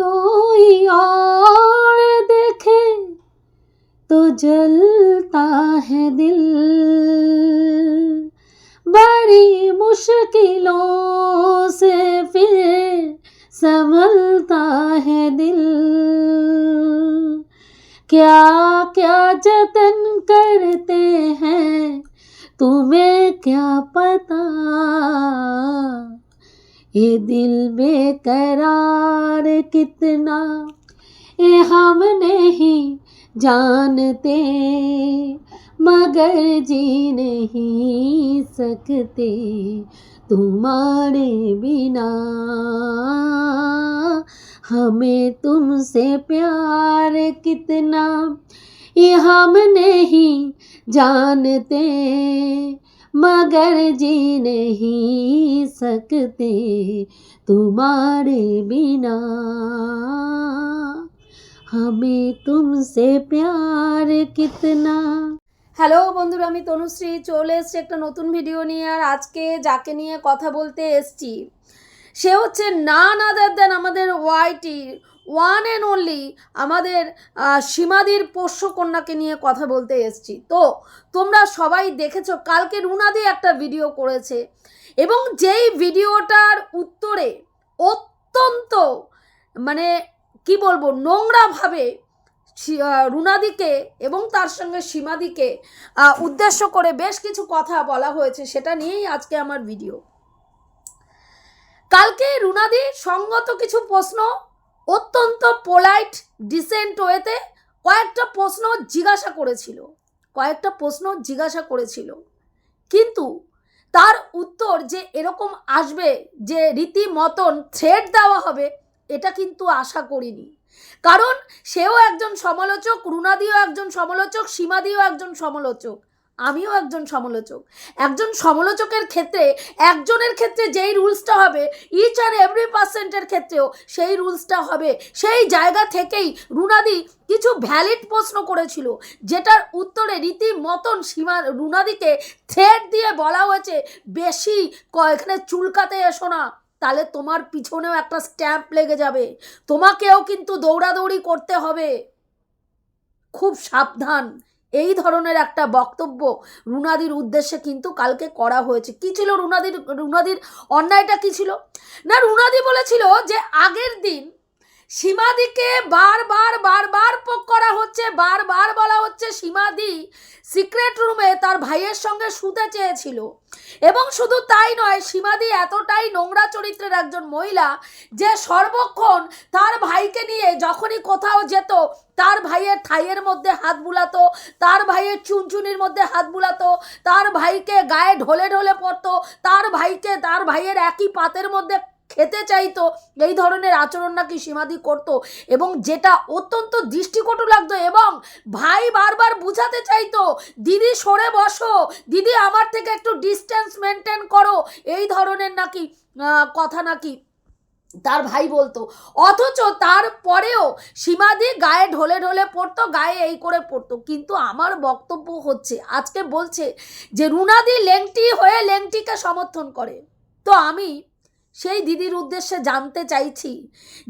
कोई और देखे तो जलता है दिल। बड़ी मुश्किलों से फिर संभलता है दिल। क्या क्या जतन करते हैं, तुम्हें क्या पता? ये दिल बेकरार कितना ये हम नहीं जानते, मगर जी नहीं सकते तुम्हारे बिना। हमें तुमसे प्यार कितना ये हम नहीं जानते मगर जी नहीं सकते तुम्हारे बिना हमें तुमसे प्यार कितना হ্যালো বন্ধুরা আমি তনুশ্রী চলে এসছি একটা নতুন ভিডিও নিয়ে আর আজকে যাকে নিয়ে কথা বলতে এসছি সে হচ্ছে না আদার দেন আমাদের ওয়াইটি ওয়ান অ্যান্ড অনলি আমাদের সীমাদির পোষ্য কন্যাকে নিয়ে কথা বলতে এসছি। তো, তোমরা সবাই দেখেছ, কালকে রুনাদি একটা ভিডিও করেছে এবং যেই ভিডিওটার উত্তরে অত্যন্ত মানে কি বলব নোংরাভাবে রুনাদিকে এবং তার সঙ্গে সীমাদিকে উদ্দেশ্য করে বেশ কিছু কথা বলা হয়েছে, সেটা নিয়েই আজকে আমার ভিডিও কালকে রুনাদি সঙ্গত কিছু প্রশ্ন অত্যন্ত পোলাইট ডিসেন্ট ওয়েতে কয়েকটা প্রশ্ন জিজ্ঞাসা করেছিল। কয়েকটা প্রশ্ন জিজ্ঞাসা করেছিল। কিন্তু তার উত্তর যে এরকম আসবে, যে রীতিমতন থ্রেড দেওয়া হবে, এটা কিন্তু আশা করিনি। কারণ সেও একজন সমালোচক রুনাদিও একজন সমালোচক সীমাদিও একজন সমালোচক। আমিও একজন সমালোচক। একজন সমালোচকের ক্ষেত্রে, একজনের ক্ষেত্রে যেই রুলসটা হবে ইচ অ্যান্ড এভরি পার্সেন্টের ক্ষেত্রেও সেই রুলসটা হবে। সেই জায়গা থেকেই রুনাদি কিছু ভ্যালিড প্রশ্ন করেছিল, যেটার উত্তরে রীতিমতন সীমা রুনাদিকে থ্রেড দিয়ে বলা হয়েছে, বেশি এখানে চুলকাতে এসো না, তাহলে তোমার পিছনেও একটা স্ট্যাম্প লেগে যাবে। তোমাকেও কিন্তু দৌড়াদৌড়ি করতে হবে। খুব সাবধান। এই ধরনের একটা বক্তব্য রুনাদির উদ্দেশ্যে কিন্তু কালকে করা হয়েছে। কি ছিল রুনাদির রুনাদির অন্যায়টা কি ছিল? না, রুনাদি বলেছিল যে আগের দিন সীমাদিকে বারবার বারবার পোক করা হচ্ছে বারবার বলা হচ্ছে সীমাদি সিক্রেট রুমে তার ভাইয়ের সঙ্গে শুতে চেয়েছিল। এবং শুধু তাই নয়, সীমাদি এতটাই নোংরা চরিত্রের একজন মহিলা যে সর্বক্ষণ তার ভাইকে নিয়ে যখনই কোথাও যেত, তার ভাইয়ের থাইয়ের মধ্যে হাত বুলাতো, তার ভাইয়ের চুনচুনির মধ্যে হাত বুলাতো, তার ভাইকে গায়ে ঢলে ঢলে পড়তো, তার ভাইকে, তার ভাইয়ের একই পাতের মধ্যে খেতে চাইতো, এই ধরনের আচরণ নাকি সীমাদি করতো এবং যেটা অত্যন্ত দৃষ্টিকটু লাগতো এবং ভাই বারবার বুঝাতে চাইতো, দিদি সরে বসো, দিদি আমার থেকে একটু ডিস্টেন্স মেনটেন করো। এই ধরনের নাকি কথা নাকি তার ভাই বলতো। অথচ তারপরেও সীমাদি গায়ে ঢলে ঢলে পড়তো, গায়ে এই করে পড়তো। কিন্তু আমার বক্তব্য হচ্ছে, আজকে বলছে যে রুনাদি লেংটি হয়ে লেংটিকে সমর্থন করে। তো আমি সেই দিদির উদ্দেশ্যে জানতে চাইছি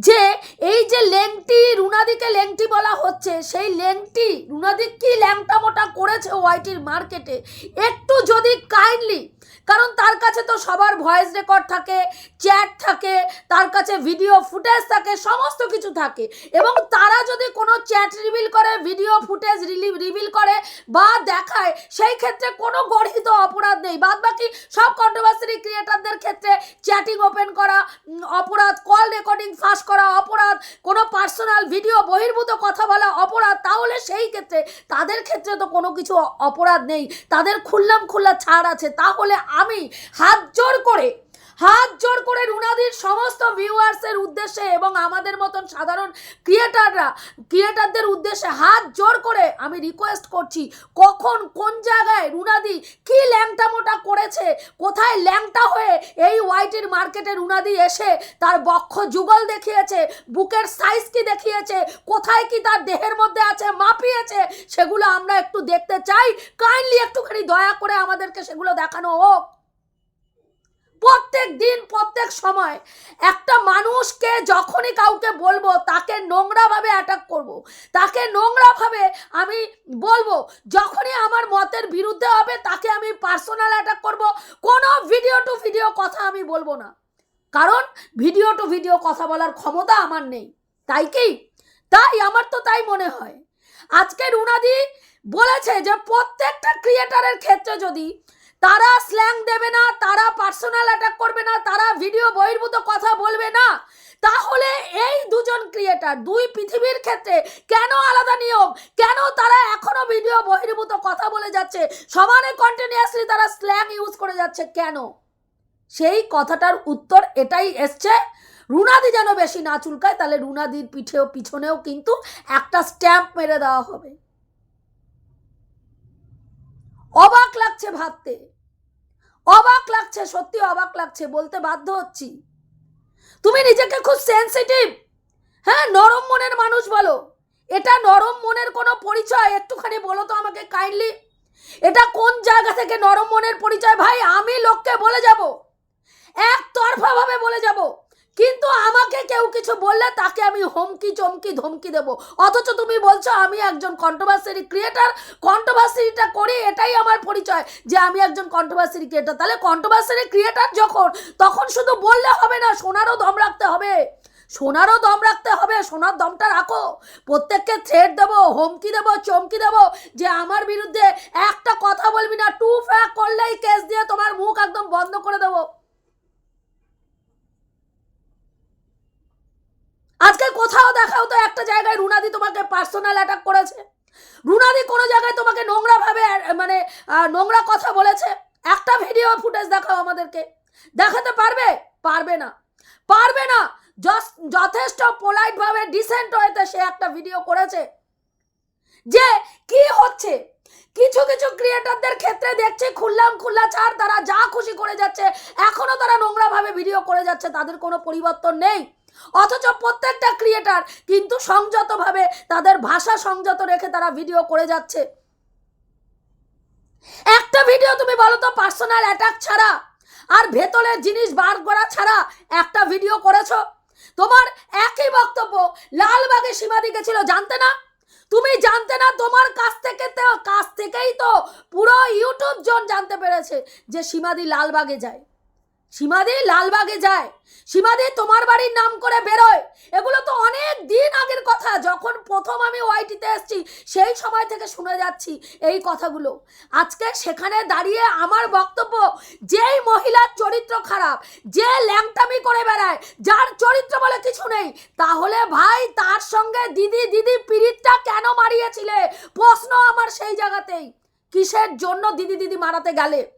যে এই যে লেংটি, রুনাদিকে লেংটি বলা হচ্ছে, সেই লেংটি, রুনাদি কি ল্যাংটা মোটা করেছে ওয়াইটির মার্কেটে? একটু যদি কাইন্ডলি কারণ তার কাছে তো সবার ভয়েস রেকর্ড থাকে চ্যাট থাকে, তার কাছে ভিডিও ফুটেজ থাকে, সমস্ত কিছু থাকে। এবং তারা যদি কোনো চ্যাট রিভিল করে ভিডিও ফুটেজ রিভিল করে বা দেখায়, সেই ক্ষেত্রে কোনো গর্হিত অপরাধ নেই। বাদ বাকি সব কন্ট্রোভার্সি ক্রিয়েটারদের ক্ষেত্রে চ্যাটিং ওপেন করা অপরাধ কল রেকর্ডিং ফাঁস করা, অপরাধ, কোনো পার্সোনাল ভিডিও বহির্ভূত কথা বলা অপরাধ, তাহলে সেই ক্ষেত্রে, তাদের ক্ষেত্রে তো কোনো কিছু অপরাধ নেই। তাদের খুললাম খুল্লা ছাড় আছে। তাহলে আমি হাত জোর করে হাত জোর করে রুনাদির সমস্ত ভিউয়ার্সের উদ্দেশ্যে এবং আমাদের মতন সাধারণ ক্রিয়েটাররা, ক্রিয়েটারদের উদ্দেশ্যে হাত জোর করে আমি রিকোয়েস্ট করছি, কখন, কোন জায়গায় রুনাদি কি ল্যাংটা মোটা করেছে, কোথায় ল্যাংটা হয়ে এই ওয়াইটির মার্কেটে রুনাদি এসে তার বক্ষ যুগল দেখিয়েছে, বুকের সাইজ কি দেখিয়েছে, কোথায় কি তার দেহের মধ্যে আছে, মাপিয়েছে, সেগুলো আমরা একটু দেখতে চাই। কাইন্ডলি একটুখানি দয়া করে আমাদেরকে সেগুলো দেখানো হোক। প্রত্যেক দিন, প্রত্যেক সময় একটা মানুষকে যখনই কাউকে বলব, তাকে নোংরাভাবে অ্যাটাক করব। তাকে নোংরাভাবে আমি বলব, যখনই আমার মতের বিরুদ্ধে হবে, তাকে আমি পার্সোনাল অ্যাটাক করব। কোনো ভিডিও টু ভিডিও কথা আমি বলব না। কারণ ভিডিও টু ভিডিও কথা বলার ক্ষমতা আমার নেই। তাই কি? তাই, আমার তো তাই মনে হয়। আজকে রুনাদি বলেছে যে, প্রত্যেকটা ক্রিয়েটারের ক্ষেত্রে যদি তারা স্ল্যাং দেবে না, তারা পার্সোনাল অ্যাটাক করবে না, তারা ভিডিও বহির্ভূত কথা বলবে না। তাহলে এই দুজন ক্রিয়েটার দুই পৃথিবীর ক্ষেত্রে কেন আলাদা নিয়ম? কেন তারা এখনও ভিডিও বহির্ভূত কথা বলে যাচ্ছে? সমানে কন্টিনিউয়াসলি তারা স্ল্যাং ইউজ করে যাচ্ছে কেন? সেই কথাটার উত্তর এটাই এসছে। রুনাদি যেন বেশি না চুলকায়, তাহলে রুনাদির পিঠেও, পিছনেও কিন্তু একটা স্ট্যাম্প মেরে দেওয়া হবে। অবাক লাগছে ভাবতে। অবাক লাগছে, সত্যি অবাক লাগছে, বলতে বাধ্য হচ্ছি। তুমি নিজেকে খুব সেন্সিটিভ হ্যাঁ নরম মনের মানুষ বলো। এটা নরম মনের কোনো পরিচয়? একটুখানি বলো তো আমাকে কাইন্ডলি এটা কোন জায়গা থেকে নরম মনের পরিচয়? ভাই, আমি লোককে বলে যাব। একতরফা ভাবে বলে যাব। কিন্তু আমাকে কেউ কিছু বললে তাকে আমি হুমকি চমকি ধমকি দেব। অথচ তুমি বলছো আমি একজন কন্ট্রোভার্সারি ক্রিয়েটার কন্ট্রোভার্সারিটা করি, এটাই আমার পরিচয় যে আমি একজন কন্ট্রোভার্সারি ক্রিয়েটার তাহলে কন্ট্রোভার্সারি ক্রিয়েটার যখন, তখন শুধু বললে হবে না শোনারও দম রাখতে হবে। সোনারও দম রাখতে হবে, সোনার দমটা রাখো। প্রত্যেককে থ্রেড দেবো, হুমকি দেবো, চমকি দেবো যে আমার বিরুদ্ধে একটা কথা বলবি না টু ফ্যাক করলেই কেস দিয়ে তোমার মুখ একদম বন্ধ করে দেবো। আজকে কোথাও দেখাও তো একটা জায়গায় রুনাদি তোমাকে পার্সোনাল অ্যাটাক করেছে। রুনাদি কোনো জায়গায় তোমাকে নোংরা ভাবে মানে নোংরা কথা বলেছে। একটা ভিডিও ফুটেজ দেখাও আমাদেরকে। দেখাতে পারবে? পারবে না। পারবে না। যথেষ্ট পোলাইট ভাবে ডিসেন্ট হয়েতে সে একটা ভিডিও করেছে। যে কি হচ্ছে? কিছু কিছু ক্রিয়েটারদের ক্ষেত্রে দেখছি, খুললাম খুল্লা ছাড়, তারা যা খুশি করে যাচ্ছে, এখনও তারা নোংরা ভাবে ভিডিও করে যাচ্ছে, তাদের কোনো পরিবর্তন নেই। অথচ প্রত্যেকটা ক্রিয়েটার কিন্তু সংযতভাবে তাদের ভাষা সংযত রেখে তারা ভিডিও করে যাচ্ছে। একটা ভিডিও তুমি বলো তো পার্সোনাল অ্যাটাক ছাড়া আর ভেতরের জিনিস বার করা ছাড়া একটা ভিডিও করেছ? তোমার একই বক্তব্য লালবাগে সীমাদি গেছিল, জানতে না? তুমি জানতে না তোমার কাছ থেকে কাছ থেকেই তো পুরো ইউটিউব জন জানতে পেরেছে যে সীমাদি লালবাগে যায়। সীমাদি লালবাগে যায়। সীমাদি তোমার বাড়ির নাম করে বেরোয়। এগুলো তো অনেক দিন আগের কথা। যখন প্রথম আমি ওয়াইটিতে এসেছি, সেই সময় থেকে শুনে যাচ্ছি এই কথাগুলো। আজকে সেখানে দাঁড়িয়ে আমার বক্তব্য, যেই মহিলার চরিত্র খারাপ, যে ল্যাংটামি করে বেড়ায়, যার চরিত্র বলে কিছু নেই, তাহলে ভাই তার সঙ্গে দিদি দিদি পিরিতটা কেন মারিয়েছিলে? প্রশ্ন আমার সেই জায়গাতেই। কিসের জন্য দিদি দিদি মারাতে গেলে?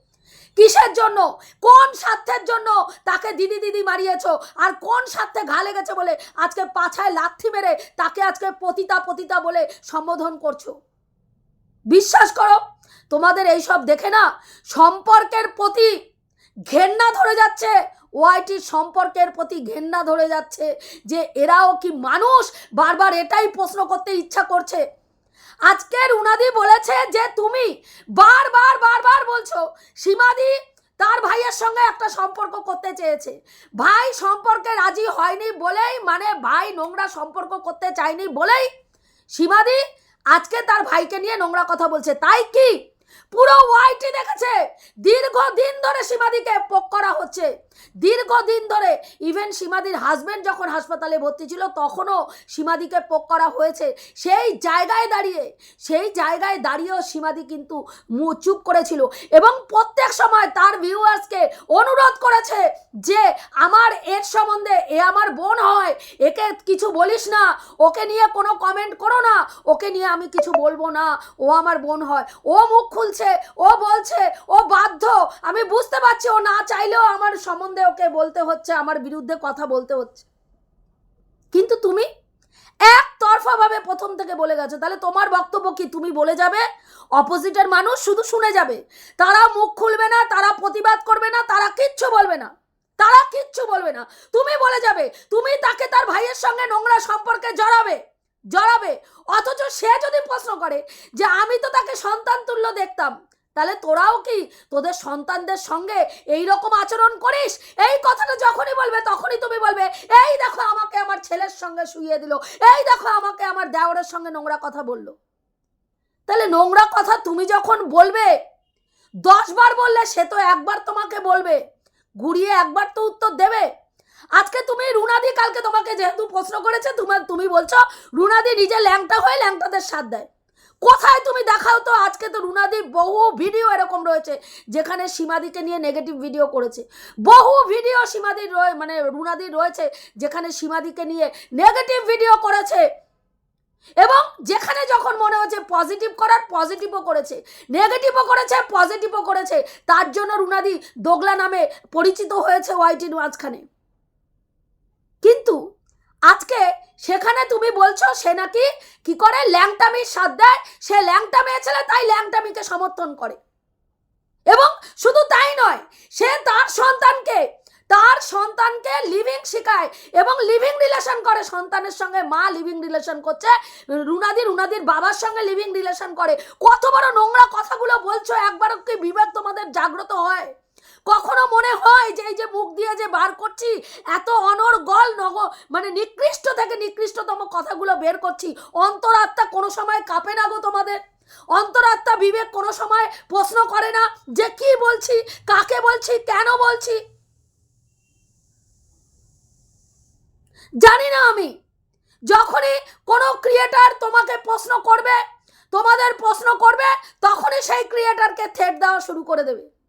কিসের জন্য? কোন স্বার্থের জন্য তাকে দিদি দিদি মারিয়েছো? আর কোন স্বার্থে ঘা লেগেছে বলে আজকে পাছায় লাথি মেরে তাকে আজকে পতিতা পতিতা বলে সম্বোধন করছ? বিশ্বাস করো, তোমাদের এই সব দেখে না সম্পর্কের প্রতি ঘেন্না ধরে যাচ্ছে। ওয়াইটির সম্পর্কের প্রতি ঘেন্না ধরে যাচ্ছে যে এরাও কি মানুষ? বারবার এটাই প্রশ্ন করতে ইচ্ছা করছে। আজকের উনাদি বলেছে যে তুমি বারবার বারবার বলছো, সীমাদি তার ভাইয়ের সঙ্গে একটা সম্পর্ক করতে চেয়েছে। ভাই সম্পর্কে রাজি হয়নি বলেই মানে ভাই নোংরা সম্পর্ক করতে চায়নি বলেই সীমাদি আজকে তার ভাইকে নিয়ে নোংরা কথা বলছে। তাই কি? পুরো ওয়াইটি দেখেছে। দীর্ঘদিন ধরে সীমাদিকে পোক করা হচ্ছে। দীর্ঘদিন ধরে ইভেন সীমাদির হাজবেন্ড যখন হাসপাতালে ভর্তি ছিল, তখনও সীমাদিকে পোক করা হয়েছে। সেই জায়গায় দাঁড়িয়ে, সেই জায়গায় দাঁড়িয়েও সীমাদি কিন্তু চুপ করেছিল। এবং প্রত্যেক সময় তার ভিউয়ার্সকে অনুরোধ করেছে যে, আমার এর সম্বন্ধে, এ আমার বোন হয়, একে কিছু বলিস না, ওকে নিয়ে কোনো কমেন্ট করো না, ওকে নিয়ে আমি কিছু বলব না, ও আমার বোন হয়। ও মুখ খুলছে ও বলছে, ও বাধ্য। আমি বুঝতে পারছি, ও না চাইলেও আমার সম্বন্ধে ওকে বলতে হচ্ছে, আমার বিরুদ্ধে কথা বলতে হচ্ছে। কিন্তু তুমি একতরফা ভাবে প্রথম থেকে বলে গেছো। তাহলে তোমার বক্তব্য কি? তুমি বলে যাবে, অপোজিটের মানুষ শুধু শুনে যাবে। তারা মুখ খুলবে না, তারা প্রতিবাদ করবে না, তারা কিচ্ছু বলবে না। তারা কিচ্ছু বলবে না। তুমি বলে যাবে, তুমি তাকে তার ভাইয়ের সঙ্গে নোংরা সম্পর্কে জড়াবে। জড়াবে। অথচ সে যদি প্রশ্ন করে যে আমি তো তাকে সন্তান তুল্য দেখতাম, তাহলে তোরাও কি তোদের সন্তানদের সঙ্গে এই রকম আচরণ করিস? এই কথাটা যখনই বলবে, তখনই তুমি বলবে, এই দেখো আমাকে আমার ছেলের সঙ্গে শুইয়ে দিল। এই দেখো আমাকে আমার দেওরের সঙ্গে নোংরা কথা বলল। তাহলে নোংরা কথা তুমি যখন বলবে দশ বার বললে সে তো একবার তোমাকে বলবে, ঘুরিয়ে একবার তো উত্তর দেবে। আজকে তুমি রুনাদি, কালকে তোমাকে যেহেতু প্রশ্ন করেছে তোমার তুমি বলছো রুনাদি নিজে ল্যাংটা হয়ে ল্যাংটাদের সাথ দেয়। কোথায় তুমি দেখাও তো আজকে তো রুনাদির বহু ভিডিও এরকম রয়েছে, যেখানে সীমাদিকে নিয়ে নেগেটিভ ভিডিও করেছে। বহু ভিডিও সীমাদির রয়ে মানে রুনাদির রয়েছে, যেখানে সীমাদিকে নিয়ে নেগেটিভ ভিডিও করেছে। এবং যেখানে যখন মনে হচ্ছে পজিটিভ করার পজিটিভও করেছে। নেগেটিভও করেছে পজিটিভও করেছে। তার জন্য রুনাদি দোগলা নামে পরিচিত হয়েছে ওয়াইটির মাঝখানে। কিন্তু আজকে সেখানে তুমি বলছো সে নাকি কি করে ল্যাংটামির সাথ দেয়? সে ল্যাংটা মেয়ে ছেলে তাই ল্যাংটামিকে সমর্থন করে। এবং শুধু তাই নয়, সে তার সন্তানকে তার সন্তানকে লিভিং শেখায় এবং লিভিং রিলেশন করে। সন্তানের সঙ্গে মা লিভিং রিলেশন করছে, রুনাদি রুনাদির বাবার সঙ্গে লিভিং রিলেশন করে। কত বড় নোংরা কথাগুলো বলছো, একবারও কি বিবেক তোমাদের জাগ্রত হয়? কখনো মনে হয় যে এই যে মুখ দিয়ে যে বার করছি, এত অনর্গল নগ মানে নিকৃষ্ট থেকে নিকৃষ্টতম কথাগুলো বের করছি। অন্তরাত্মা কোনো সময় কাঁপে না গো তোমাদের। অন্তরাত্মা বিবেক কোনো সময় প্রশ্ন করে না যে কি বলছি, কাকে বলছি, কেন বলছি। জানি না আমি। যখনই কোনো ক্রিয়েটার তোমাকে প্রশ্ন করবে, তোমাদের প্রশ্ন করবে, তখনই সেই ক্রিয়েটারকে থেট দেওয়া শুরু করে দেবে।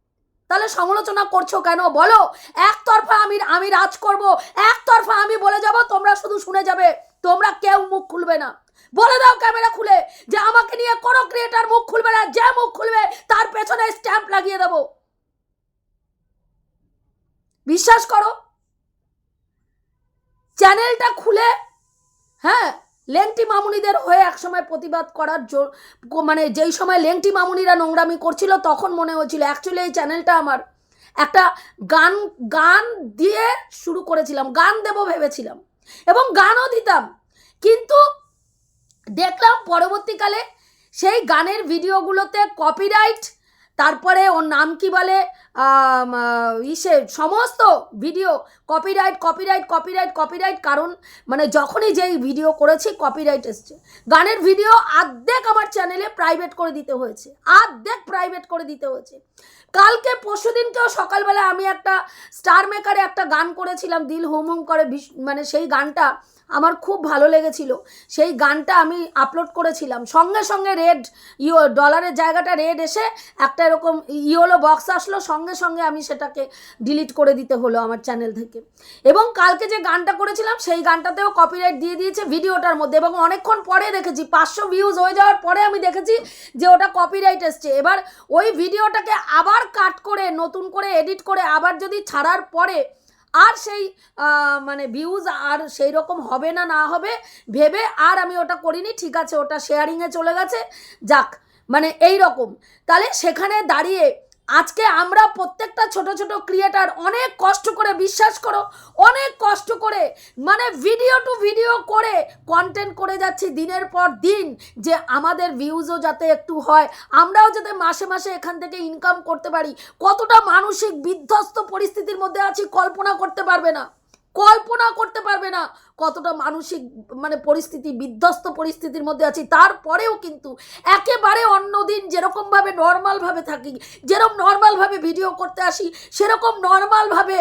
তাহলে সমালোচনা করছ কেন? বলো। একতরফা আমি আমি রাজ করব। একতরফা আমি বলে যাব, তোমরা শুধু শুনে যাবে। তোমরা কেউ মুখ খুলবে না। বলে দাও ক্যামেরা খুলে যে আমাকে নিয়ে কোনো ক্রিয়েটার মুখ খুলবে না। যে মুখ খুলবে, তার পেছনে স্ট্যাম্প লাগিয়ে দেবো। বিশ্বাস করো। চ্যানেলটা খুলে হ্যাঁ লেংটি মামুনিদের হয়ে একসময় প্রতিবাদ করার মানে যেই সময় লেংটি মামুনিরা নোংরামি করছিল, তখন মনে হচ্ছিল অ্যাকচুয়ালি এই চ্যানেলটা আমার একটা গান গান দিয়ে শুরু করেছিলাম, গান দেব ভেবেছিলাম এবং গানও দিতাম। কিন্তু দেখলাম পরবর্তীকালে সেই গানের ভিডিওগুলোতে কপিরাইট তারপরে ওর নাম কি বলে? ইসে, সমস্ত video copyright copyright copyright copyright কারণ মানে যখনই যেই ভিডিও করেছি কপিরাইট এসছে। গানের ভিডিও আর্ধেক আমার চ্যানেলে প্রাইভেট করে দিতে হয়েছে। আর্ধেক প্রাইভেট করে দিতে হয়েছে। কালকে পরশু দিনকেও সকালবেলা আমি একটা স্টার মেকারে একটা গান করেছিলাম, দিল হুম হুম করে মানে সেই গানটা আমার খুব ভালো লেগেছিল। সেই গানটা আমি আপলোড করেছিলাম। সঙ্গে সঙ্গে রেড ইও ডলারের জায়গাটা রেড এসে একটা এরকম ইয়েলো বক্স আসলো। সঙ্গে সঙ্গে আমি সেটাকে ডিলিট করে দিতে হলো আমার চ্যানেল থেকে। এবং কালকে যে গানটা করেছিলাম, সেই গানটাতেও কপিরাইট দিয়ে দিয়েছে ভিডিওটার মধ্যে। এবং অনেকক্ষণ পরে দেখেছি, পাঁচশো ভিউজ হয়ে যাওয়ার পরে আমি দেখেছি যে ওটা কপিরাইট এসছে। এবার ওই ভিডিওটাকে আবার কাট করে, নতুন করে এডিট করে আবার যদি ছাড়ার পরে আর সেই মানে ভিউজ আর সেই রকম হবে না না হবে, ভেবে আর আমি ওটা করিনি, ঠিক আছে, ওটা শেয়ারিংয়ে চলে গেছে, যাক মানে এই রকম। তাহলে সেখানে দাঁড়িয়ে আজকে আমরা প্রত্যেকটা ছোট ছোট ক্রিয়েটার অনেক কষ্ট করে বিশ্বাস করো, অনেক কষ্ট করে মানে ভিডিও টু ভিডিও করে কন্টেন্ট করে যাচ্ছি দিনের পর দিন, যে আমাদের ভিউজও যাতে একটু হয়, আমরাও যাতে মাসে মাসে এখান থেকে ইনকাম করতে পারি। কতটা মানসিক বিধ্বস্ত পরিস্থিতির মধ্যে আছি কল্পনা করতে পারবে না, কল্পনা করতে পারবে না। কতটা মানসিক মানে পরিস্থিতি, বিধ্বস্ত পরিস্থিতির মধ্যে আছি, তারপরেও কিন্তু একেবারে অন্যদিন যেরকমভাবে নর্মালভাবে থাকি যেরকম নর্মালভাবে ভিডিও করতে আসি, সেরকম নর্মালভাবে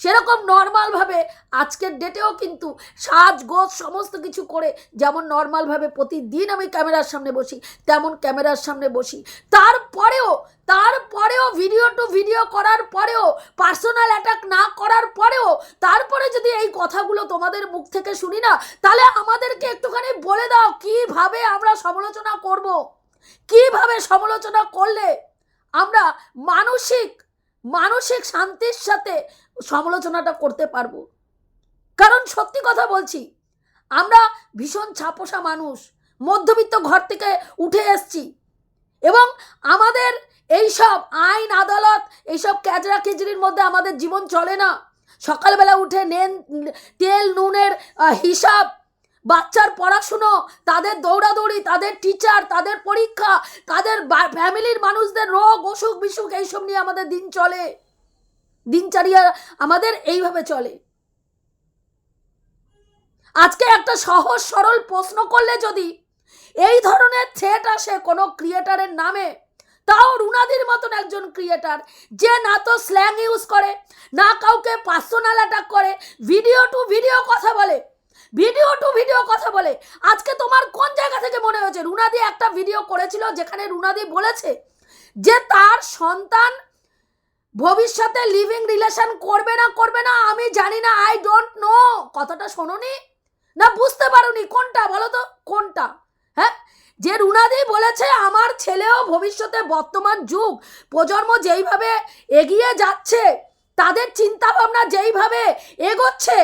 সেরকম নর্মালভাবে আজকের ডেটেও কিন্তু সাজ, গোজ সমস্ত কিছু করে যেমন নর্মালভাবে প্রতিদিন আমি ক্যামেরার সামনে বসি, তেমন ক্যামেরার সামনে বসি। তারপরেও তারপরেও ভিডিও টু ভিডিও করার পরেও পার্সোনাল অ্যাটাক না করার পরেও, তারপরে যদি এই কথাগুলো তোমাদের মুখ থেকে শুনি না, তাহলে আমাদেরকে একটুখানি বলে দাও কীভাবে আমরা সমালোচনা করব। কীভাবে সমালোচনা করলে আমরা মানসিক মানসিক শান্তির সাথে সমালোচনাটা করতে পারব। কারণ সত্যি কথা বলছি, আমরা ভীষণ ছাপোষা মানুষ, মধ্যবিত্ত ঘর থেকে উঠে এসছি এবং আমাদের এইসব আইন, আদালত, এইসব ক্যাজরা কেজরির মধ্যে আমাদের জীবন চলে না। সকালবেলা উঠে নেন, তেল, নুনের হিসাব, বাচ্চার পড়াশুনো, তাদের দৌড়াদৌড়ি, তাদের টিচার তাদের পরীক্ষা, তাদের ফ্যামিলির মানুষদের রোগ অসুখ বিসুখ এইসব নিয়ে আমাদের দিন চলে। দিনচারিয়া আমাদের এইভাবে চলে। আজকে একটা সহজ, সরল প্রশ্ন করলে যদি এই ধরনের থ্রেট আসে কোনো ক্রিয়েটারের নামে, তাও রুনাদির মতন একজন ক্রিয়েটার যে না তো স্ল্যাং ইউজ করে, না কাউকে পার্সোনাল অ্যাটাক করে ভিডিও টু ভিডিও কথা বলে ভিডিও টু ভিডিও কথা বলে, আজকে তোমার কোন জায়গা থেকে মনে হয়েছে? রুনাদি একটা ভিডিও করেছিল যেখানে রুনাদি বলেছে যে তার সন্তান ভবিষ্যতে লিভিং রিলেশন করবে না করবে না, আমি জানি না আই ডোন্ট নো কথাটা শোনোনি? না, বুঝতে পারোনি, কোনটা? বলো তো, কোনটা? হ্যাঁ? যে রুনাদি বলেছে, আমার ছেলেও ভবিষ্যতে বর্তমান যুগ, প্রজন্ম যেইভাবে এগিয়ে যাচ্ছে, তাদের চিন্তা ভাবনা যেইভাবে এগোচ্ছে,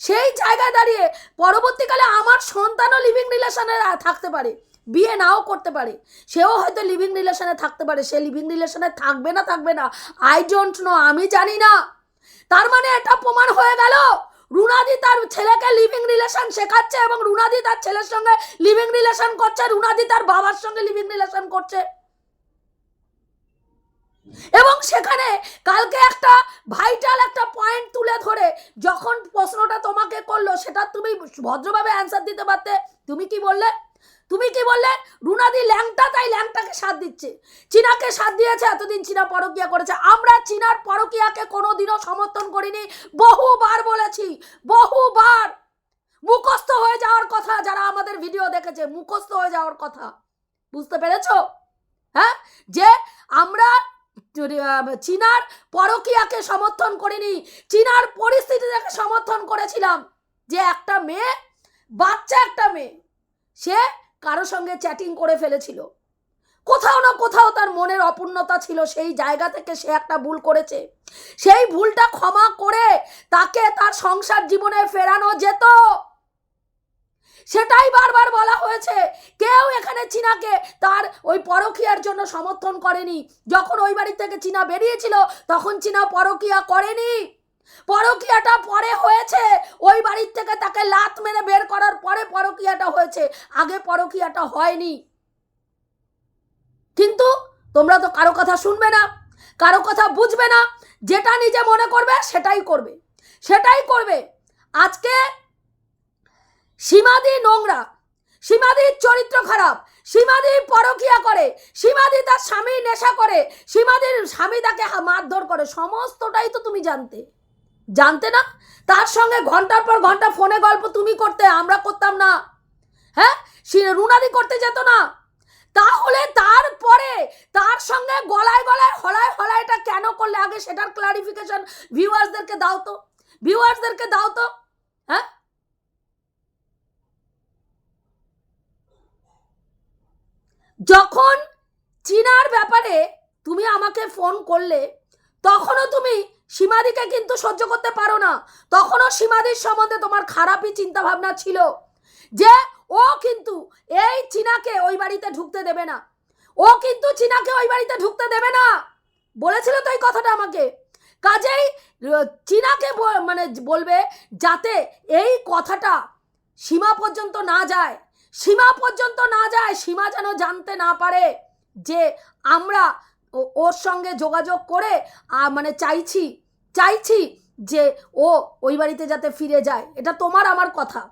সেই জায়গায় দাঁড়িয়ে পরবর্তীকালে আমার সন্তানও লিভিং রিলেশনে থাকতে পারে। বিয়ে নাও করতে পারে। সেও হয়তো লিভিং রিলেশনে থাকতে পারে। সে লিভিং রিলেশনে থাকবে না থাকবে না। আই ডোন্ট নো আমি জানি না। তার মানে এটা প্রমাণ হয়ে গেল। রুনাদি তার ছেলেকে লিভিং রিলেশন শেখাচ্ছে এবং রুনাদি তার ছেলের সঙ্গে লিভিং রিলেশন করছে। রুনাদি তার বাবার সঙ্গে লিভিং রিলেশন করছে। এবং সেখানে কালকে একটা ভাইটাল একটা পয়েন্ট তুলে ধরে। যখন প্রশ্নটা তোমাকে করল, সেটা তুমি ভদ্রভাবে অ্যান্সার দিতে পারতে। তুমি কি বললে? তুমি কি বললে? রুনাদি ল্যাংটা, তাই ল্যাংটাকে সাথ দিচ্ছে। চীনাকে সাথ দিয়েছে, এতদিন চীনা পরকিয়া করেছে। আমরা চীনার পরকিয়াকে কোনোদিনও সমর্থন করিনি। বহুবার বলেছি, বহুবার। মুখস্থ হয়ে যাওয়ার কথা, যারা আমাদের ভিডিও দেখেছে, মুখস্থ হয়ে যাওয়ার কথা। বুঝতে পেরেছ? হ্যাঁ? যে আমরা চীনার পরকিয়াকে সমর্থন করিনি, চীনার পরিস্থিতিটাকে সমর্থন করেছিলাম, যে একটা মেয়ে, বাচ্চা একটা মেয়ে, সে কারও সঙ্গে চ্যাটিং করে ফেলেছিল। কোথাও না কোথাও তার মনের অপূর্ণতা ছিল, সেই জায়গা থেকে সে একটা ভুল করেছে। সেই ভুলটা ক্ষমা করে তাকে তার সংসার জীবনে ফেরানো যেত। সেটাই বারবার বলা হয়েছে। কেউ এখানে চীনাকে তার ওই পরকিয়ার জন্য সমর্থন করেনি। যখন ওই বাড়ি থেকে চীনা বেরিয়েছিল, তখন চীনা পরকিয়া করেনি। পরকিয়াটা পরে হয়েছে। ওই বাড়ির থেকে তাকে লাত মেরে বের করার পরে পরকিয়াটা হয়েছে। আগে পরকিয়াটা হয়নি। কিন্তু তোমরা তো কারও কথা শুনবে না, কারও কথা বুঝবে না। যেটা নিজে মনে করবে, সেটাই করবে। সেটাই করবে। আজকে সীমাদি নোংরা সীমাদির চরিত্র খারাপ, সীমাদি পরকিয়া করে, সীমাদি তার স্বামী নেশা করে, সীমাদির স্বামী তাকে মারধর করে, সমস্তটাই তো তুমি জানতে। জানতে না? তার সঙ্গে ঘণ্টার পর ঘণ্টা ফোনে গল্প তুমি করতে, আমরা করতাম না। হ্যাঁ? সে- রুনাদি করতে যেত না। তাহলে তারপরে তার সঙ্গে গলায় গলায়, হলায় হলায়টা কেন করলে? আগে সেটার ক্লারিফিকেশন ভিউয়ার্সদেরকে দাও তো। ভিউয়ার্সদেরকে দাও তো। হ্যাঁ? যখন চীনার ব্যাপারে তুমি আমাকে ফোন করলে, তখনও তুমি সীমাদিকে কিন্তু সহ্য করতে পারো না। তখনও সীমাদির সম্বন্ধে তোমার খারাপই চিন্তা ভাবনা ছিল যে ও কিন্তু এই চীনাকে ওই বাড়িতে ঢুকতে দেবে না। ও কিন্তু চীনাকে ওই বাড়িতে ঢুকতে দেবে না। বলেছিল তো এই কথাটা আমাকে। কাজেই চীনাকে মানে বলবে যাতে এই কথাটা সীমা পর্যন্ত না যায়। সীমা পর্যন্ত না যায়, সীমা যেন জানতে না পারে যে আমরা ওর সঙ্গে যোগাযোগ করে মানে চাইছি চাইছি যে ও ওই বাড়িতে যাতে ফিরে যায়। এটা তোমার আমার কথা।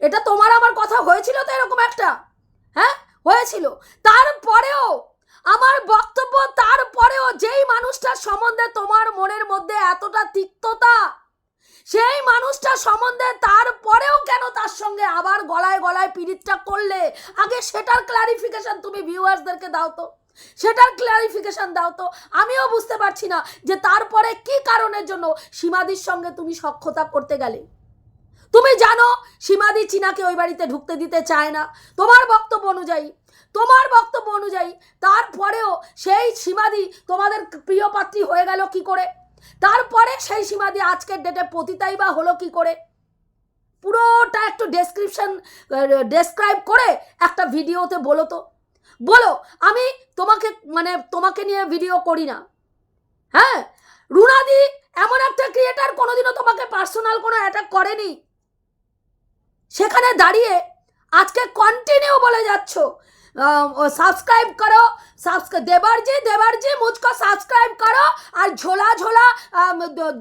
এটা তোমার আমার কথা। হয়েছিল তো এরকম একটা? হ্যাঁ? হয়েছিল। তারপরেও আমার বক্তব্য, তারপরেও যেই মানুষটার সম্বন্ধে তোমার মনের মধ্যে এতটা তিক্ততা, সেই মানুষটা সম্বন্ধে তারপরেও কেন তার সঙ্গে আবার গলায় গলায় পিড়িতটা করলে? আগে সেটার ক্লারিফিকেশন তুমি ভিউয়ার্সদেরকে দাও তো। সেটার ক্লারিফিকেশন দাও তো। আমিও বুঝতে পারছি না যে তারপরে কি কারণের জন্য সীমাদির সঙ্গে তুমি সক্ষতা করতে গেলে। তুমি জানো, সীমাদি চীনাকে ওই বাড়িতে ঢুকতে দিতে চায় না। তোমার বক্তব্য অনুযায়ী, তোমার বক্তব্য অনুযায়ী তারপরেও সেই সীমাদি তোমাদের প্রিয় পাত্রী হয়ে গেল কি করে? তারপরে সেই সীমাদি আজকের ডেটে পতিতাই বা হলো কি করে? পুরোটা একটু ডেসক্রিপশন ডেসক্রাইব করে একটা ভিডিওতে বলো তো। বলো, আমি তোমাকে মানে তোমাকে নিয়ে ভিডিও করি না। হ্যাঁ? রুনাদি এমন একটা ক্রিয়েটার কোনোদিনও তোমাকে পার্সোনাল কোনো অ্যাটাক করেনি। সেখানে দাঁড়িয়ে আজকে কন্টিনিউ বলে যাচ্ছ। সাবস্ক্রাইব করো দেবারজি দেবারজি মুজকো সাবস্ক্রাইব করো, আর ঝোলা ঝোলা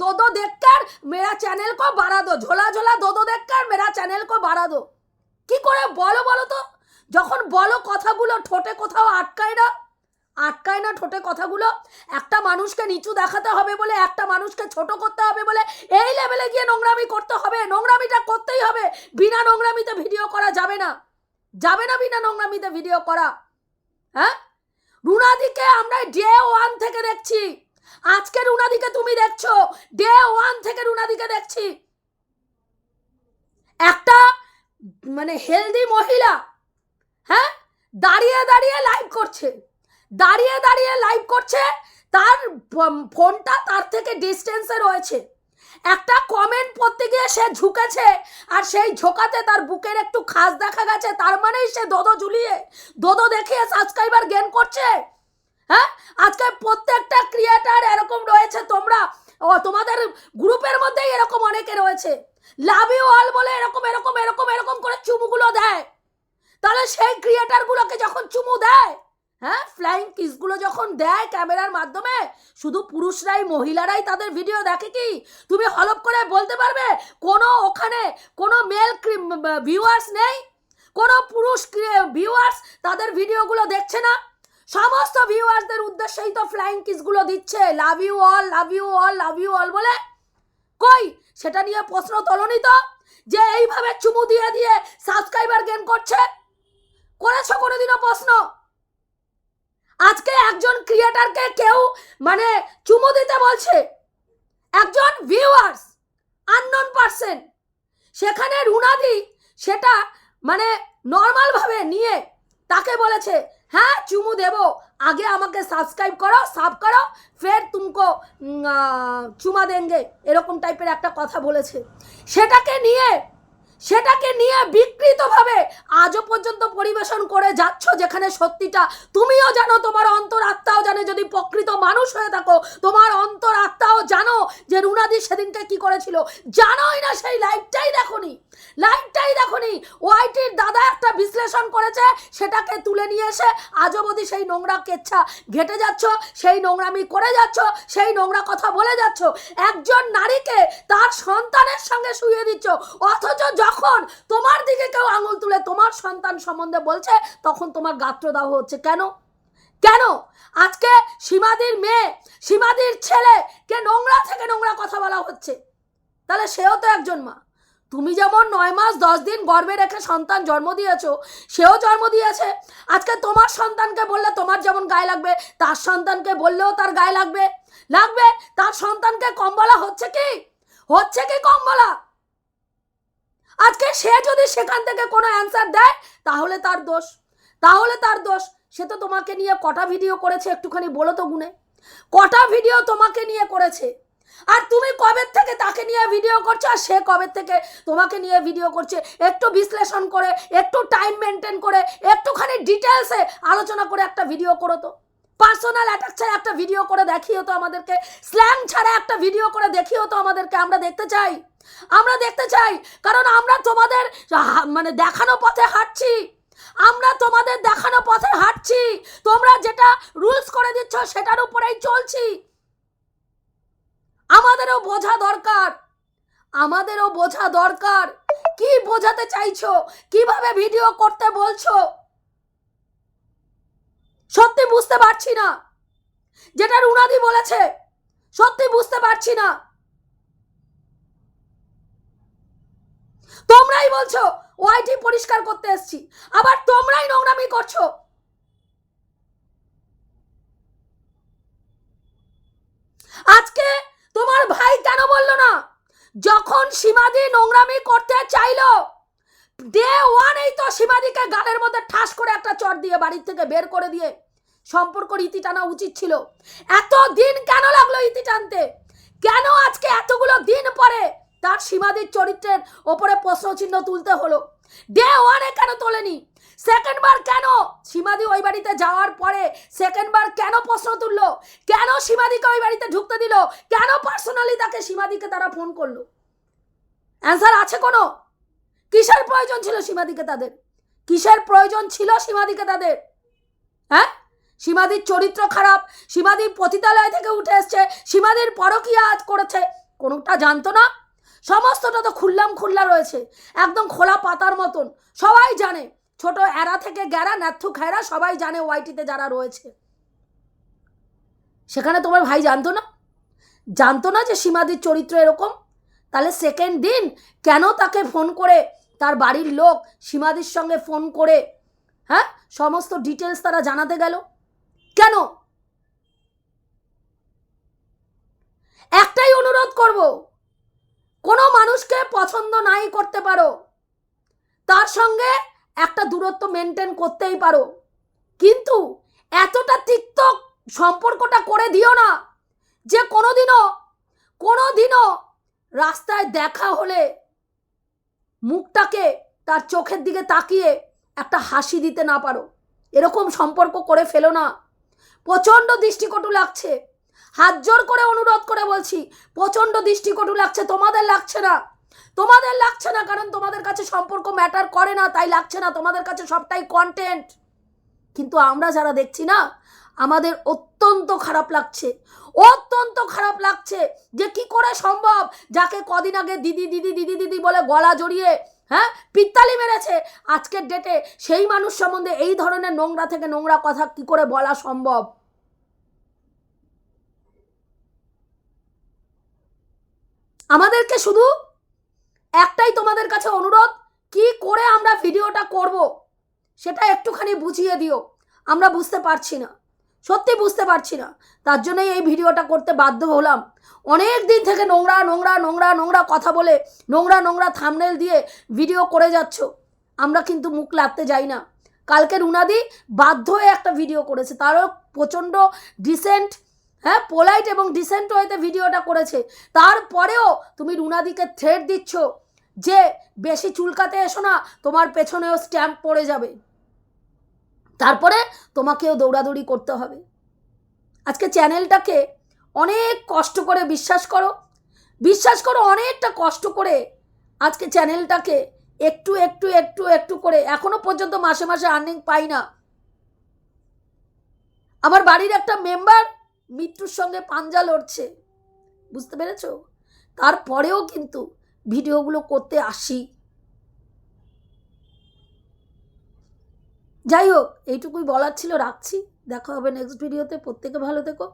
দो दो দেখকার মেরা চ্যানেল কো বাড়া দো। ঝোলা ঝোলা দो দেখকার মেরা চ্যানেল কো বাড়া দো। কি করে বলো বলো তো? যখন বলো কথাগুলো, ঠোঁটে কোথাও আটকায় না আটকায় না ঠোঁটে কথাগুলো, একটা মানুষকে নিচু দেখাতে হবে বলে, একটা মানুষকে ছোট করতে হবে বলে, এই লেভেলে গিয়ে নোংরামি করতে হবে। নোংরামিটা করতেই হবে। বিনা নোংরামিতে ভিডিও করা যাবে না। যাবে না বিনা নোংরামিতে ভিডিও করা। হ্যাঁ? রুনাদিকে আমরা ডে ওয়ান থেকে দেখছি। আজকে রুনাদিকে তুমি দেখছ। ডে ওয়ান থেকে রুনাদিকে দেখছি। একটা মানে হেলদি মহিলা হ্যাঁ? দাঁড়িয়ে দাঁড়িয়ে লাইভ করছে। দাঁড়িয়ে দাঁড়িয়ে লাইভ করছে, তার ফোনটা তার থেকে ডিস্টেন্সে রয়েছে। একটা কমেন্ট পড়তে গিয়ে সে ঝুঁকেছে, আর সেই ঝোঁকাতে তার বুকের একটু খাস দেখা গেছে, তার মানেই সে দোদো ঝুলিয়ে, দোদো দেখিয়ে সাবস্ক্রাইবার গেন করছে। হ্যাঁ? আজকে প্রত্যেকটা ক্রিয়েটার এরকম রয়েছে, তোমরা, ও, তোমাদের গ্রুপের মধ্যেই এরকম অনেকে রয়েছে। লাভ ইউ অল বলে এরকম এরকম এরকম এরকম করে চুমুগুলো দেয়। তাহলে সেই ক্রিয়েটারগুলোকে যখন চুমু দেয় হ্যাঁ? ফ্লাইং কিসগুলো যখন দেয় ক্যামেরার মাধ্যমে, শুধু পুরুষরাই, মহিলারাই তাদের ভিডিও দেখে কি? তুমি হলপ করে বলতে পারবে, কোনো ওখানে কোনো মেল ভিউয়ার্স নেই, কোনো পুরুষ ভিউয়ার্স তাদের ভিডিওগুলো দেখছে না। সমস্ত ভিউয়ার্সদের উদ্দেশ্যেই তো ফ্লাইং কিসগুলো দিচ্ছে love you all love you all love you all বলে। কই? সেটা নিয়ে প্রশ্ন তোলনি তো, যে এইভাবে চুমু দিয়ে দিয়ে সাবস্ক্রাইবার গেন করছে। করেছ কোনোদিনও প্রশ্ন? আজকে একজন ক্রিয়েটারকে কেউ মানে চুমু দিতে বলছে। একজন ভিউয়ার্স আননোন পার্সন সেখানে রুনাদি সেটা মানে নর্মালভাবে নিয়ে তাকে বলেছে হ্যাঁ চুমু দেব। আগে আমাকে সাবস্ক্রাইব করো সাব করো, ফের তুমকো চুমা দেঙ্গে এরকম টাইপের একটা কথা বলেছে। সেটাকে নিয়ে সেটাকে নিয়ে বিকৃতভাবে আজও পর্যন্ত পরিবেশন করে যাচ্ছ যেখানে সত্যিটা তুমিও জানো, তোমার অন্তর আত্মাও জানে। যদি প্রকৃত মানুষ হয়ে থাকো, তোমার অন্তর আত্মাও জানো যে রুনাদি সেদিনটা কি করেছিল। জানোই না সেই লাইফটাই দেখোনি। লাইভটাই দেখোনি। ওয়াইটির দাদা একটা বিশ্লেষণ করেছে, সেটাকে তুলে নিয়ে এসে আজও অবধি সেই নোংরা কেচ্ছা ঘেটে যাচ্ছ, সেই নোংরামি করে যাচ্ছ, সেই নোংরা কথা বলে যাচ্ছ। একজন নারীকে তার সন্তানের সঙ্গে শুয়ে দিচ্ছ। অথচ যখন তোমার দিকে কেউ আঙুল তুলে তোমার সন্তান সম্বন্ধে বলছে, তখন তোমার গাত্রদাহ হচ্ছে। কেন? কেন? আজকে সীমাদির মেয়ে, সীমাদির ছেলে কে নোংরা থেকে নোংরা কথা বলা হচ্ছে। তাহলে সেও তো একজন মা। তুমি যেমন নয় মাস দশ দিন গর্ভে রেখে সন্তান জন্ম দিয়েছ, সেও জন্ম দিয়েছে। আজকে তোমার সন্তানকে বললে তোমার যেমন গায়ে লাগবে, তার সন্তানকে বললেও তার গায়ে লাগবে। লাগবে? তার সন্তানকে কম বলা হচ্ছে কি? হচ্ছে কি কম বলা? আজকে সে যদি সেখান থেকে কোনো অ্যান্সার দেয়, তাহলে তার দোষ। তাহলে তার দোষ। সে তো তোমাকে নিয়ে কটা ভিডিও করেছে একটুখানি বলো তো গুনে। কটা ভিডিও তোমাকে নিয়ে করেছে? আর তুমি কবে থেকে তাকে নিয়ে ভিডিও করছ? আর সে কবে থেকে তোমাকে নিয়ে ভিডিও করছে? একটু বিশ্লেষণ করে, একটু টাইম মেনটেন করে, একটুখানি ডিটেলসে আলোচনা করে একটা ভিডিও করো তো। পার্সোনাল অ্যাটাক ছাড়া একটা ভিডিও করে দেখিও তো আমাদেরকে। স্ল্যাং ছাড়া একটা ভিডিও করে দেখিও তো আমাদেরকে। আমরা দেখতে চাই। আমরা দেখতে চাই। কারণ আমরা তোমাদের মানে দেখানো পথে হাঁটছি। আমরা তোমাদের দেখানো পথে হাঁটছি। তোমরা যেটা রুলস করে দিচ্ছ সেটার উপরেই চলছি। আমাদেরও বোঝা দরকার। আমাদেরও বোঝা দরকার। কি বোঝাতে চাইছো? কীভাবে ভিডিও করতে বলছো? সত্যি বুঝতে পারছি না। যেটা রুনাদি বলেছে, সত্যি বুঝতে পারছি না। তোমরাই বলছো, ওয়াইটি পরিষ্কার করতে এসছি। আবার তোমরাই নোংরামি করছ। আজকে তোমার ভাই কেন বলল না? যখন সীমাদি নোংরামি করতে চাইলো ডে ওয়ানেই তো সীমাদিকে গালের মধ্যে ঠাস করে একটা চট দিয়ে বাড়ির থেকে বের করে দিয়ে সম্পর্ক ইতি টানা উচিত ছিল। এত দিন কেন লাগল ইতি টানতে? কেন আজকে এতগুলো দিন পরে তার সীমাদির চরিত্রের ওপরে প্রশ্নচিহ্ন তুলতে হলো? ডে ওয়ানে কেন তোলেনি? সেকেন্ড বার কেন? সীমাদি ওই বাড়িতে যাওয়ার পরে সেকেন্ড বার কেন প্রশ্ন তুললো? কেন সীমাদিকে ওই বাড়িতে ঢুকতে দিল? কেন পার্সোনালি তাকে সীমাদিকে তারা ফোন করল? অ্যান্সার আছে কোনো? কিসের প্রয়োজন ছিল সীমাদিকে তাদের? কিসের প্রয়োজন ছিল সীমাদিকে তাদের? হ্যাঁ? সীমাদির চরিত্র খারাপ সীমাদি পতিতালয় থেকে উঠে এসছে, সীমাদির পরকিয়া আজ করেছে। কোনোটা জানতো না? সমস্তটা তো খুললাম খুল্লা রয়েছে, একদম খোলা পাতার মতন। সবাই জানে, ছোট এরা থেকে গ্যারা ন্যাথু খায়রা সবাই জানে ওয়াইটিতে যারা রয়েছে। সেখানে তোমার ভাই জানতো না? জানতো না যে সীমাদির চরিত্র এরকম? তাহলে সেকেন্ড দিন কেন তাকে ফোন করে তার বাড়ির লোক সীমাদির সঙ্গে ফোন করে হ্যাঁ? সমস্ত ডিটেলস তারা জানাতে গেল। কেন? একটাই অনুরোধ করব কোনো মানুষকে পছন্দ নাই করতে পারো। তার সঙ্গে একটা দূরত্ব মেনটেন করতেই পারো। কিন্তু এতটা তিক্ত সম্পর্কটা করে দিও না যে কোনোদিনও কোনোদিনও রাস্তায় দেখা হলে মুখটাকে তার চোখের দিকে তাকিয়ে একটা হাসি দিতে না পারো। এরকম সম্পর্ক করে ফেলো না। প্রচণ্ড দৃষ্টিকটু লাগছে। হাত জোর করে অনুরোধ করে বলছি, প্রচণ্ড দৃষ্টিকটু লাগছে, তোমাদের লাগছে না। তোমাদের লাগছে না, কারণ তোমাদের কাছে সম্পর্ক ম্যাটার করে না, তাই লাগছে না, তোমাদের কাছে সবটাই কন্টেন্ট কিন্তু আমরা যারা দেখছি না, আমাদের অত্যন্ত খারাপ লাগছে, অত্যন্ত খারাপ লাগছে যে কি করে সম্ভব যাকে কদিন আগে দিদি দিদি দিদি দিদি বলে গলা জড়িয়ে হ্যাঁ পিত্তালি মেরেছে, আজকের ডেটে সেই মানুষ সম্বন্ধে এই ধরনের নোংরা থেকে নোংরা কথা কি করে বলা সম্ভব? আমাদেরকে শুধু একটাই তোমাদের কাছে অনুরোধ, কি করে আমরা ভিডিওটা করব সেটা একটুখানি বুঝিয়ে দিও। আমরা বুঝতে পারছি না। সত্যি বুঝতে পারছি না। তার জন্যই এই ভিডিওটা করতে বাধ্য হলাম। অনেক দিন থেকে নোংরা নোংরা নোংরা নোংরা কথা বলে নোংরা নোংরা থামনেল দিয়ে ভিডিও করে যাচ্ছ। আমরা কিন্তু মুখ লাগতে যাই না। কালকে রুনাদি বাধ্য হয়ে একটা ভিডিও করেছে। তারও প্রচণ্ড ডিসেন্ট হ্যাঁ পোলাইট এবং ডিসেন্ট ওয়েতে ভিডিওটা করেছে। তারপরেও তুমি রুনাদিকে থ্রেড দিচ্ছ যে বেশি চুলকাতে এসো না, তোমার পেছনেও স্ট্যাম্প পড়ে যাবে। তারপরে তোমাকেও দৌড়াদৌড়ি করতে হবে। আজকে চ্যানেলটাকে অনেক কষ্ট করে বিশ্বাস করো। বিশ্বাস করো, অনেকটা কষ্ট করে আজকে চ্যানেলটাকে একটু একটু একটু একটু করে এখনও পর্যন্ত মাসে মাসে আর্নিং পাই না। আমার বাড়ির একটা মেম্বার মৃত্যুর সঙ্গে পাঞ্জা লড়ছে। বুঝতে পেরেছ? তারপরেও কিন্তু ভিডিওগুলো করতে আসি। যাই হোক, এইটুকুই বলার ছিল। রাখছি। দেখা হবে নেক্সট ভিডিওতে প্রত্যেকে ভালো থেকো।